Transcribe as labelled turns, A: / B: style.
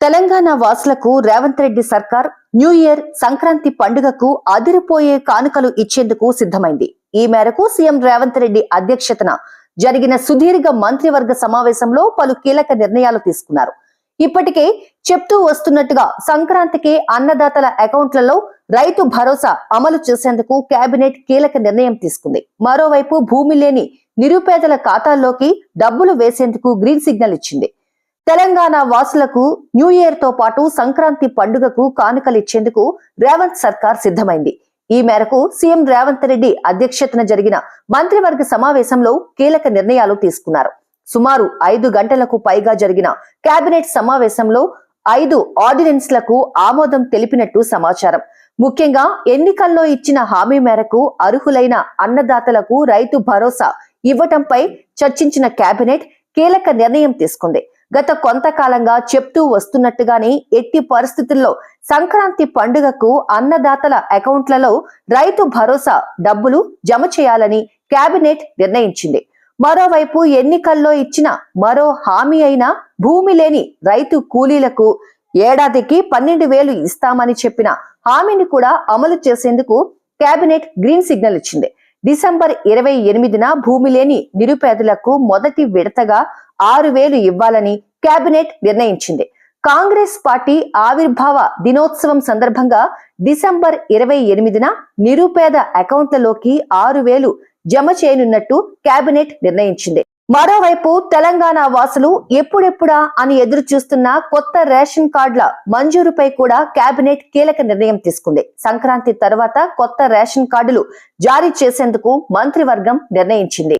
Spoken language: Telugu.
A: తెలంగాణ వాసులకు రేవంత్ రెడ్డి సర్కార్ న్యూ ఇయర్ సంక్రాంతి పండుగకు అదిరిపోయే కానుకలు ఇచ్చేందుకు సిద్ధమైంది. ఈ మేరకు సీఎం రేవంత్ రెడ్డి అధ్యక్షతన జరిగిన సుదీర్ఘ మంత్రివర్గ సమావేశంలో పలు కీలక నిర్ణయాలు తీసుకున్నారు. ఇప్పటికే చెప్తూ వస్తున్నట్టుగా సంక్రాంతికి అన్నదాతల అకౌంట్లలో రైతు భరోసా అమలు చేసేందుకు కేబినెట్ కీలక నిర్ణయం తీసుకుంది. మరోవైపు భూమి లేని నిరుపేదల ఖాతాల్లోకి డబ్బులు వేసేందుకు గ్రీన్ సిగ్నల్ ఇచ్చింది. తెలంగాణ వాసులకు న్యూ ఇయర్తో పాటు సంక్రాంతి పండుగకు కానుకలిచ్చేందుకు రేవంత్ సర్కార్ సిద్ధమైంది. ఈ మేరకు సీఎం రేవంత్ రెడ్డి అధ్యక్షతన జరిగిన మంత్రివర్గ సమావేశంలో కీలక నిర్ణయాలు తీసుకున్నారు. సుమారు ఐదు గంటలకు పైగా జరిగిన కేబినెట్ సమావేశంలో ఐదు ఆర్డినెన్స్లకు ఆమోదం తెలిపినట్టు సమాచారం. ముఖ్యంగా ఎన్నికల్లో ఇచ్చిన హామీ మేరకు అర్హులైన అన్నదాతలకు రైతు భరోసా ఇవ్వటంపై చర్చించిన కేబినెట్ కీలక నిర్ణయం తీసుకుంది. గత కొంతకాలంగా చెప్తూ వస్తున్నట్టుగానే ఎట్టి పరిస్థితుల్లో సంక్రాంతి పండుగకు అన్నదాతల అకౌంట్లలో రైతు భరోసా డబ్బులు జమ చేయాలని కేబినెట్ నిర్ణయించింది. మరోవైపు ఎన్నికల్లో ఇచ్చిన మరో హామీ అయిన భూమి లేని రైతు కూలీలకు ఏడాదికి పన్నెండు వేలు ఇస్తామని చెప్పిన హామీని కూడా అమలు చేసేందుకు కేబినెట్ గ్రీన్ సిగ్నల్ ఇచ్చింది. డిసెంబర్ ఇరవై ఎనిమిదిన భూమి లేని నిరుపేదలకు మొదటి విడతగా ఆరు వేలు ఇవ్వాలని కేబినెట్ నిర్ణయించింది. కాంగ్రెస్ పార్టీ ఆవిర్భావ దినోత్సవం సందర్భంగా డిసెంబర్ ఇరవై ఎనిమిదిన నిరుపేద అకౌంట్లలోకి ఆరు వేలు జమ చేయనున్నట్టు కేబినెట్ నిర్ణయించింది. మరోవైపు తెలంగాణ వాసులు ఎప్పుడెప్పుడా అని ఎదురు చూస్తున్న కొత్త రేషన్ కార్డుల మంజూరుపై కూడా కేబినెట్ కీలక నిర్ణయం తీసుకుంది. సంక్రాంతి తర్వాత కొత్త రేషన్ కార్డులు జారీ చేసేందుకు మంత్రివర్గం నిర్ణయించింది.